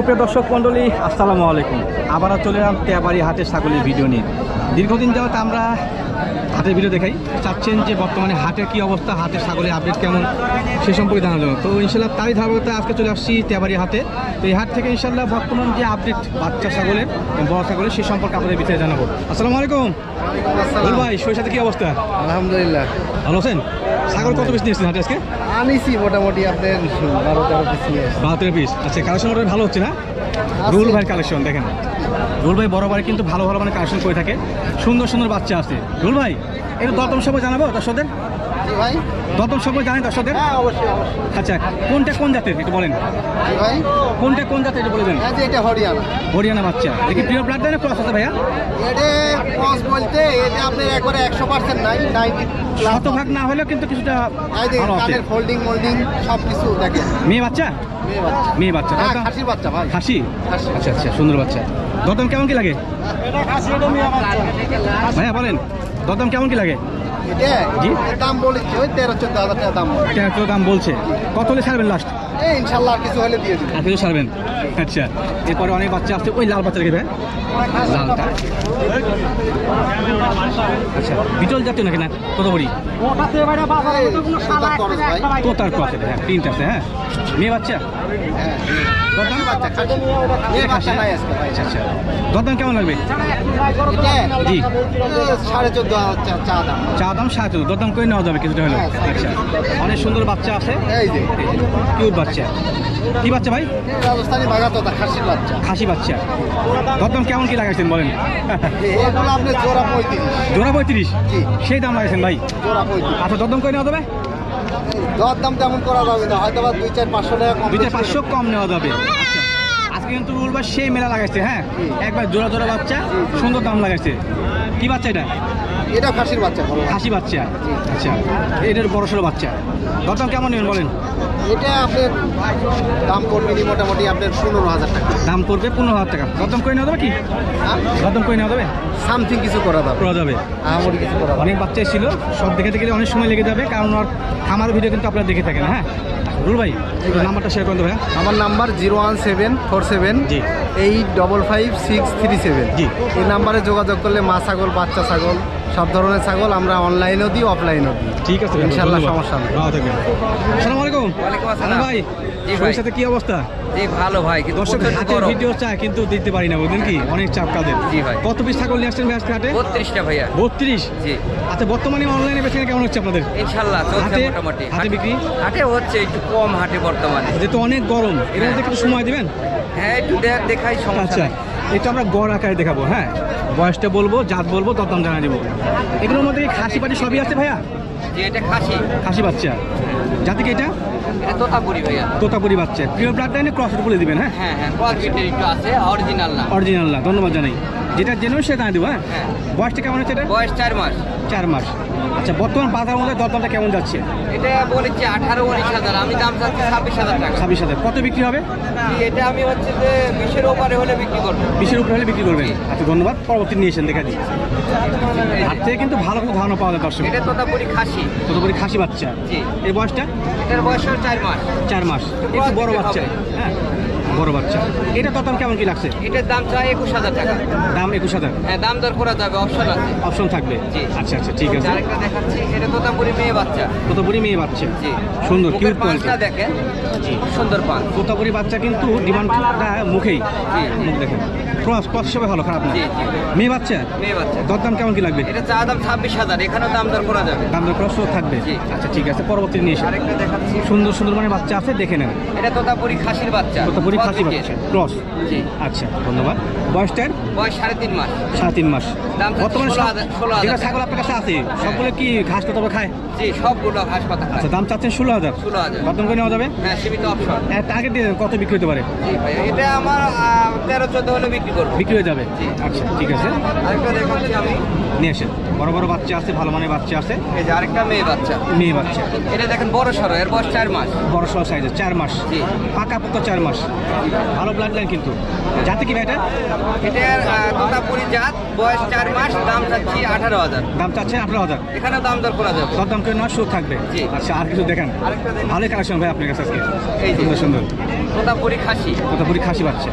সুপ্রিয় দর্শক মণ্ডলী আসসালামু আলাইকুম। আবারও চলে এলাম তেয়াবাড়ি হাটের ছাগলের ভিডিও নিয়ে। দীর্ঘদিন যাবত আমরা হাটের ভিডিও দেখাই। চাচ্ছেন যে বর্তমানে হাটের কি অবস্থা হাটের ছাগলের আপডেট কেমন সে সম্পর্কে জানার জন্য। তো ইনশাল্লাহ তারই ধারাবাহিকতা আজকে চলে আসছি তেয়াবাড়ি হাটে। তো এই হাট থেকে ইনশাল্লাহ বর্তমান যে আপডেট বাচ্চা ছাগলের বড় ছাগলের সেই সম্পর্কে আপনাদের বিষয়ে জানাব। আসসালামু আলাইকুম। ভাই শরীর সাথে কি অবস্থা? আলহামদুলিল্লাহ। ভালো আছেন? ছাগল কত বেশি নিয়েছেন হাটে আজকে? আনিছি মোটামুটি আপনার বারো তেরো পিস নিয়ে বারো তেরো পিস আচ্ছা কালেকশন মোটামুটি ভালো হচ্ছে না? রুল ভাই কালেকশন দেখেন। রুল ভাই বরাবর কিন্তু ভালো ভালো মানে কালেকশন করে থাকে। সুন্দর সুন্দর বাচ্চা আছে। রুল ভাই একটু দতম সময় জানাব দর্শকদের? ভাই। দতম সময় জানেন দর্শকদের? হ্যাঁ আচ্ছা কোনটা কোন জাতের একটু বলেন। ভাই। কোনটা কোন জাতের একটু বলে দেন। এটা হরিয়ানা। হরিয়ানা বাচ্চা। দেখি প্রিয় ব্লাড দেয় না ক্রস আছে ভাইয়া? এটা ক্রস বলতে এটা আপনার একবারে একশো পার্সেন্ট নাই নাইনটি শতভাগ না হলেও কিন্তু কিছুটা কানের ফোল্ডিং মোল্ডিং সব কিছু দেখেন। মেয়ে বাচ্চা? মেয়ে বাচ্চা। মেয়ে বাচ্চা হ্যাঁ বাচ্চা ভাই। খাসি। আচ্ছা আচ্ছা সুন্দর বাচ্চা। দতম কেমন কি লাগে? এটা খাসি এটা মেয়ে বাচ্চা। ভাইয়া বলেন দতম কেমন কি লাগে? দাম বলেছি ওই তেরো চোদ্দ হাজার টাকা দাম। কেন দাম বলছে। কত হলে ছাড়বেন লাস্ট এই ইনশাল্লাহ কিছু হলে দিয়ে আর কিছু আচ্ছা এরপরে অনেক বাচ্চা আসছে। ওই লাল বাচ্চা রেখে লালটা। আচ্ছা বিটল জাতীয় নাকি না? কত বড়ি হ্যাঁ তিনটা আছে হ্যাঁ। মেয়ে বাচ্চা? হ্যাঁ দরদাম আচ্ছা আচ্ছা। কেমন লাগবে? জি। সাড়ে চোদ্দ চা- দাম। দরদাম করে নেওয়া যাবে কিছুটা হলেও। আচ্ছা। অনেক সুন্দর বাচ্চা আছে। কিউট বাচ্চা। কি বাচ্চা ভাই? রাজস্থানি বাগাতোতা খাসির বাচ্চা। খাসি বাচ্চা। দরদাম কেমন কি লাগাইছেন বলেন? আপনার জোড়া পঁয়ত্রিশ। জোড়া পঁয়ত্রিশ? সেই দাম লাগাইছেন ভাই? জোড়া পঁয়ত্রিশ। আচ্ছা দরদাম করে নেওয়া যাবে? দর দাম তেমন করা যাবে না হয়তো বা দুই চার পাঁচশো টাকা দুই চার পাঁচশো কম নেওয়া যাবে। কিন্তু উলবার সেই মেলা লাগাইছে হ্যাঁ? একবার জোড়া জোড়া বাচ্চা সুন্দর দাম লাগাইছে। কি বাচ্চা এটা? এটা খাসির বাচ্চা খাসি বাচ্চা। আচ্ছা এটার বড় সড়ো বাচ্চা। দরদাম কেমন নেবেন বলেন? এটা আপনার দাম করবে মোটামুটি আপনার পনেরো হাজার টাকা। দাম পড়বে পনেরো হাজার টাকা। দরদাম করে নেওয়া যাবে কি? দরদাম করে নেওয়া যাবে? সামথিং কিছু করা যাবে। করা যাবে। আমার কিছু করা অনেক বাচ্চা ছিল সব দেখে দেখে অনেক সময় লেগে যাবে কারণ ওর খামার ভিডিও কিন্তু আপনারা দেখে থাকেন হ্যাঁ? রুল ভাই নাম্বারটা শেয়ার করেন ভাই আমার number zero one seven four seven জি। Eight double five six three seven জি। এই নাম্বারে যোগাযোগ করলে মা ছাগল বাচ্চা ছাগল সব ধরনের ছাগল আমরা অনলাইনেও দিই অফলাইনেও দিই ঠিক আছে ইনশাল্লাহ সমস্যা নেই। আসসালামু আলাইকুম ওয়ালাইকুম আসসালাম। ভাই সাথে কি অবস্থা? জি ভালো ভাই কিন্তু দর্শক হাতের ভিডিও চায় কিন্তু দিতে পারি না বুঝলেন কি? অনেক চাপ কাদের। জি ভাই। কত পিস ছাগল নিয়ে আসছেন ভাই আজকে হাটে? বত্রিশটা ভাইয়া। বত্রিশ? জি। আচ্ছা বর্তমানে অনলাইনে বেচে কেমন হচ্ছে আপনাদের? ইনশাল্লাহ চলছে মোটামুটি। হাটে বিক্রি? হাটে হচ্ছে একটু কম হাটে বর্তমানে। যেহেতু অনেক গরম এর মধ্যে একটু সময় দিবেন? হ্যাঁ একটু দেখাই সমস্যা আচ্ছা। এটা আমরা গড় আকারে দেখাবো হ্যাঁ? বয়সটা বলব জাত বলব দরদাম জানা দেবো। এগুলোর মধ্যে খাসি পাটি সবই আছে ভাইয়া? এটা খাসি। খাসি বাচ্চা। জাতি কি এটা? এটা তোতাপুরি ভাইয়া। তোতাপুরি বাচ্চা। প্রিয় ব্লাড লাইনে ক্রস বলে দিবেন হ্যাঁ? হ্যাঁ হ্যাঁ কোয়ালিটির একটু আছে অরিজিনাল না। অরিজিনাল না ধন্যবাদ জানাই। যেটা জেনুইন সেটা জানিয়ে দেবো হ্যাঁ? হ্যাঁ। বয়সটা কেমন হচ্ছে এটা? বয়স চার মাস। চার মাস। আচ্ছা বর্তমান বাজার মধ্যে দরদামটা কেমন যাচ্ছে? এটা বলেছি আঠারো উনিশ হাজার আমি দাম চাচ্ছি ছাব্বিশ হাজার টাকা। ছাব্বিশ হাজার। কত বিক্রি হবে? এটা আমি হচ্ছে যে বিশের ওপারে হলে বিক্রি করব। বিশের উপরে হলে বিক্রি করবেন। আচ্ছা ধন্যবাদ। পরবর্তী নিয়ে এসেন দেখা দিই হাত থেকে কিন্তু ভালো কোনো ধারণা পাওয়া যায় দর্শক এটা তোতাপুরি খাসি। ততপরি খাসি বাচ্চা। এর বয়সটা? এটার বয়স হলো চার মাস। চার মাস। একটু বড় বাচ্চা। হ্যাঁ। বড় বাচ্চা। এটা দরদাম কেমন কি লাগছে? এটার দাম চাই একুশ হাজার টাকা। দাম একুশ হাজার? হ্যাঁ দাম দর করা যাবে অপশন আছে। অপশন থাকবে। আচ্ছা আচ্ছা ঠিক আছে। আরেকটা দেখাচ্ছি এটা তোতাপুরি মেয়ে বাচ্চা। তোতাপুরি মেয়ে বাচ্চা। জি। সুন্দর কিউট পাঁচটা দেখেন। জি। সুন্দর পান তোতাপুরি বাচ্চা কিন্তু ডিমান্ডটা মুখেই। জি। মুখ দেখেন। ক্রস ক্রস হিসেবে ভালো খারাপ না। মেয়ে বাচ্চা? মেয়ে বাচ্চা। দরদাম কেমন কি লাগবে? এটা চা দাম ছাব্বিশ হাজার এখানেও দাম দর করা যাবে। দাম দর ক্রস থাকবে? জি। আচ্ছা ঠিক আছে পরবর্তী নিয়ে এসে। আরেকটা দেখাচ্ছি। সুন্দর সুন্দর মানে বাচ্চা আছে দেখে নেন। এটা তোতাপুরি খাসির বাচ্চা। তোতাপুরি খাসি বাচ্চা ক্রস। জি। আচ্ছা ধন্যবাদ। বয়সটার বয়স সাড়ে তিন মাস। সাড়ে তিন মাস। দাম বর্তমানে ষোলো হাজার-। ছাগল আপনার কাছে আছে সবগুলো কি ঘাস খায়? জি সবগুলো আচ্ছা দাম চাচ্ছেন ষোলো হাজার। ষোলো হাজার। কত করে নেওয়া যাবে? হ্যাঁ সীমিত অপশন টার্গেট দিয়ে কত বিক্রি হতে পারে? এটা আমার তেরো চোদ্দ হলে বিক্রি করব। বিক্রি হয়ে যাবে। আচ্ছা ঠিক আছে। আরেকটা দেখাচ্ছি আমি নিয়ে আসেন। বড় বড় বাচ্চা আছে ভালো মানের বাচ্চা আছে। এই যে আরেকটা মেয়ে বাচ্চা। মেয়ে বাচ্চা। এটা দেখেন বড় সড়ো এর বয়স চার মাস। বড় সহ সাইজের চার মাস। পাকা পোকা চার মাস। ভালো ব্লাড লাইন কিন্তু। যাতে কি ভাই এটা? এটার তোতাপুরি জাত বয়স চার মাস দাম চাচ্ছি আঠারো হাজার। দাম চাচ্ছে আঠারো হাজার। এখানে দাম দর করা যাবে। সব দাম করে নয় সুদ থাকবে। আচ্ছা আর কিছু দেখেন। ভালোই কালেকশন ভাই আপনার কাছে আজকে। এই সুন্দর সুন্দর। তোতাপুরি খাসি। কোথাপুরি খাসি বাচ্চা।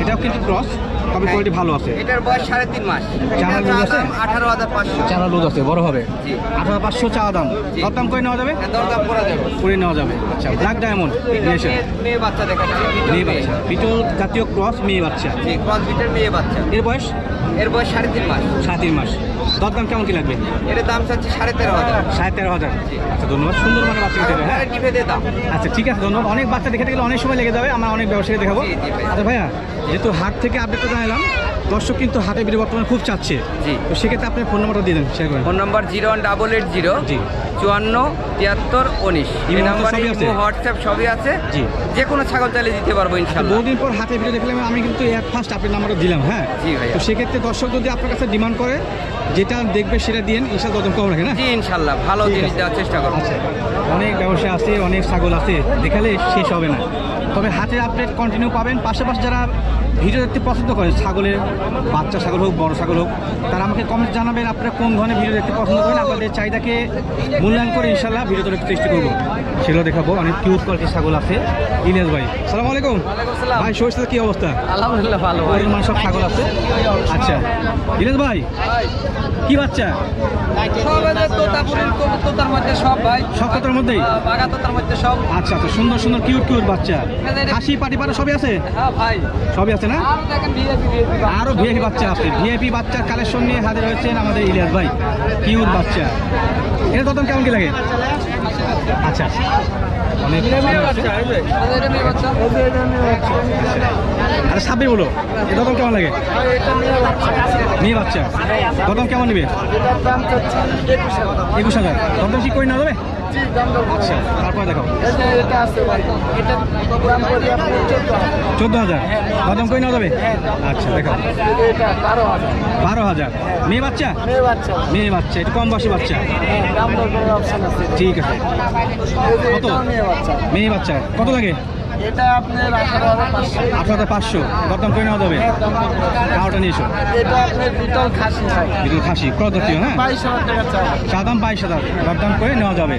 এটাও কিন্তু ক্রস তবে কোয়ালিটি ভালো আছে। এটার বয়স সাড়ে তিন মাস। চার এটার হাজার আছে? দাম আঠারো হাজার পাঁচশো চারা লোদ আছে বড় হবে। আঠারো পাঁচশো চা দাম। জি। দাম করে নেওয়া যাবে? হ্যাঁ, দরদাম করা যাবে। করে নেওয়া যাবে। আচ্ছা ব্ল্যাক ডায়মন্ড মেয়ে- মেয়ে বাচ্চা দেখাচ্ছি মেয়ে মেয়ে। বাচ্চা। বিটল জাতীয় ক্রস মেয়ে বাচ্চা। ক্রস বিটের মেয়ে বাচ্চা। এর বয়স? এর বয়স সাড়ে তিন মাস। সাড়ে তিন মাস। দর দাম কেমন কি লাগবে? এর দাম চাচ্ছি সাড়ে তেরো হাজার। সাড়ে তেরো হাজার। আচ্ছা ধন্যবাদ। সুন্দর মানে বাচ্চা দিতে হ্যাঁ দাম। আচ্ছা ঠিক আছে ধন্যবাদ। অনেক বাচ্চা দেখে গেলে অনেক সময় লেগে যাবে। আমরা অনেক ব্যবসায়ী দেখাবো। আচ্ছা ভাইয়া যেহেতু হাট থেকে আপডেটটা জানালাম দর্শক কিন্তু হাতে ভিডিও বর্তমানে খুব চাচ্ছে। জি। তো সেক্ষেত্রে আপনি ফোন নাম্বারটা দিয়ে দেন শেয়ার করেন। Phone number zero one double eight zero জি। চুয়ান্ন তিয়াত্তর উনিশ এই নাম্বারে? হোয়াটসঅ্যাপ সবই আছে। জি। যে কোনো ছাগল চালিয়ে দিতে পারব ইনশাল্লাহ বহুদিন পর হাতে ভিডিও দেখলাম আমি কিন্তু এক ফার্স্ট আপনার নাম্বারটা দিলাম হ্যাঁ? জি ভাইয়া। তো সেক্ষেত্রে দর্শক যদি আপনার কাছে ডিমান্ড করে যেটা দেখবে সেটা দিন ইনশাল দদম কম রাখে না? জি ইনশাল্লাহ ভালো জিনিস দেওয়ার চেষ্টা করব। আচ্ছা অনেক ব্যবসা আছে অনেক ছাগল আছে দেখালে শেষ হবে না। তবে হাতের আপডেট কন্টিনিউ পাবেন। পাশাপাশি যারা ভিডিও দেখতে পছন্দ করেন ছাগলের বাচ্চা ছাগল হোক বড় ছাগল হোক তারা আমাকে কমেন্ট জানাবেন আপনারা কোন ধরনের ভিডিও দেখতে পছন্দ করেন আপনাদের চাহিদাকে মূল্যায়ন করে ইনশাল্লাহ ভিডিও তোলার চেষ্টা করব। সেগুলো দেখাবো অনেক কিউট কোয়ালিটির ছাগল আছে। ইলিয়াস ভাই সালাম আলাইকুম। ভাই শরীর কি অবস্থা? আলহামদুলিল্লাহ ভালো পরিমাণ সব ছাগল আছে? আচ্ছা ইলিয়াস ভাই কি বাচ্চা? সব তোতার মধ্যেই? আচ্ছা আচ্ছা সুন্দর সুন্দর কিউট কিউট বাচ্চা। হাসি পাটি পাটা সবই আছে? হ্যাঁ ভাই। সবই আছে না? আর দেখেন ভিআইপি বাচ্চা। আছে। ভিআইপি বাচ্চার কালেকশন নিয়ে হাজির হয়েছেন আমাদের ইলিয়াস ভাই। কিউট বাচ্চা। এটা তখন কেমন কি লাগে? আচ্ছা। অনেক বাচ্চা আরে সাবি বলো। এটা তখন কেমন লাগে? মেয়ে বাচ্চা। তখন কেমন নেবে? একুশ হাজার। তখন ঠিক করে নেওয়া যাবে আচ্ছা তারপরে চোদ্দ হাজার। বাদাম কই নেওয়া যাবে? আচ্ছা দেখো বারো হাজার। মেয়ে বাচ্চা? মেয়ে বাচ্চা। একটু কম বয়সী বাচ্চা। ঠিক আছে। কত? মেয়ে বাচ্চা কত লাগে? এটা আপনার আঠারো পাঁচশো। দরদাম করে নেওয়া যাবে কাউটা নিয়ে এসো। এটা আপনার বিটল খাসি বিদ্যুৎ খাসি। কত জাতীয় হ্যাঁ? বাইশ হাজার টাকা চাই। চা দাম বাইশ হাজার। দরদাম করে নেওয়া যাবে।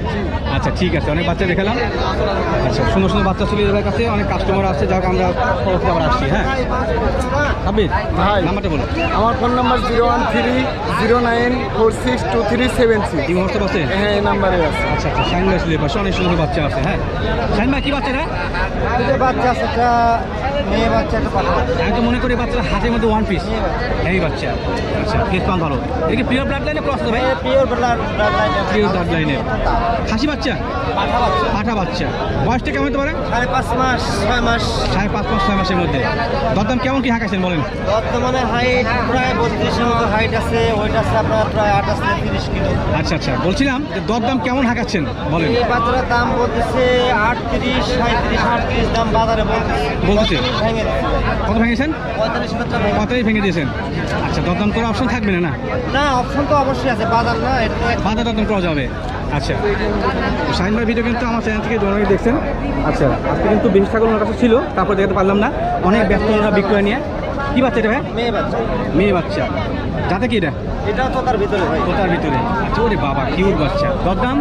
আচ্ছা ঠিক আছে। অনেক বাচ্চা দেখালাম। আচ্ছা সুন্দর সুন্দর বাচ্চা ছিল এদের কাছে। অনেক কাস্টমার আছে যাক আমরা পরবর্তী আবার আসছি হ্যাঁ? সাব্বির ভাই। নাম্বারটা বলো। আমার phone number zero one three zero nine four six two three seven six. কি হোয়াটসঅ্যাপ আছে হ্যাঁ এই নাম্বারে আছে। আচ্ছা আচ্ছা ভাই ছিল পাশে অনেক সুন্দর বাচ্চা আছে হ্যাঁ? শাইন ভাই কি বাচ্চা রে বাচ্চা আছে একটা মেয়ে বাচ্চা একটা পাঠা আমি তো মনে করি বাচ্চাটা হাতের মধ্যে ওয়ান পিস এই বাচ্চা। আচ্ছা ফেস পান ভালো। এটা পিওর ব্লাড লাইনে ক্রস ভাই? Pure blood blood line pure blood লাইনে খাসি বাচ্চা? পাঠা বাচ্চা। পাঠা বাচ্চা। বয়সটা কেমন হতে পারে? সাড়ে পাঁচ মাস ছয় মাস। সাড়ে পাঁচ পাঁচ ছয় মাসের মধ্যে। দরদাম কেমন কি হাঁকাছেন বলেন? বর্তমানে হাইট প্রায় বত্রিশের মতো হাইট আছে ওইটা আছে আপনার প্রায় আঠাশ থেকে তিরিশ কিলো। আচ্ছা আচ্ছা। বলছিলাম যে দরদাম কেমন হাঁকাচ্ছেন বলেন? এই বাচ্চাটার দাম বলতেছে আটত্রিশ সাঁত্রিশ দাম বাজারে। কত ভেঙেছেন? পঁয়তাল্লিশ ভেঙে দিয়েছেন। আচ্ছা দরদাম করার অপশন থাকবে না না? অপশন তো অবশ্যই আছে বাজার না এটা তো এক- দরদাম করা যাবে। আচ্ছা। তো শাহিন ভাই ভিডিও কিন্তু আমার চ্যানেল থেকে দোকানে দেখছেন। আচ্ছা আজকে কিন্তু বেশি ওনার কাছে ছিল তারপর দেখতে পারলাম না। অনেক ব্যস্ত ওনারা বিক্রয় নিয়ে। কি বাচ্চা এটা ভাই? মেয়ে বাচ্চা। মেয়ে বাচ্চা। যাতে কি এটা? এটাও তো তার ভিতরে ভাই। কোথার ভিতরে। আচ্ছা ওরে বাবা কিউট বাচ্চা। দরদাম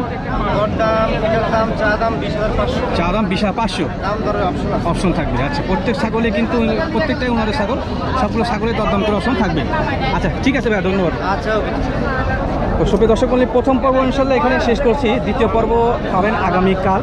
দর দাম এটার দাম চা দাম বিশ হাজার পাঁচশো। চা দাম বিশ হাজার পাঁচশো? দাম দরের অপশন অপশন থাকবে। আচ্ছা প্রত্যেক ছাগলে কিন্তু প্রত্যেকটাই ওনাদের ছাগল। সবগুলো ছাগলের দরদাম করে অপশন থাকবে। আচ্ছা ঠিক আছে ভাই ধন্যবাদ। আচ্ছা ওকে। তো সুপ্রিয় দর্শক প্রথম পর্ব ইনশাল্লাহ এখানে শেষ করছি। দ্বিতীয় পর্ব পাবেন আগামীকাল।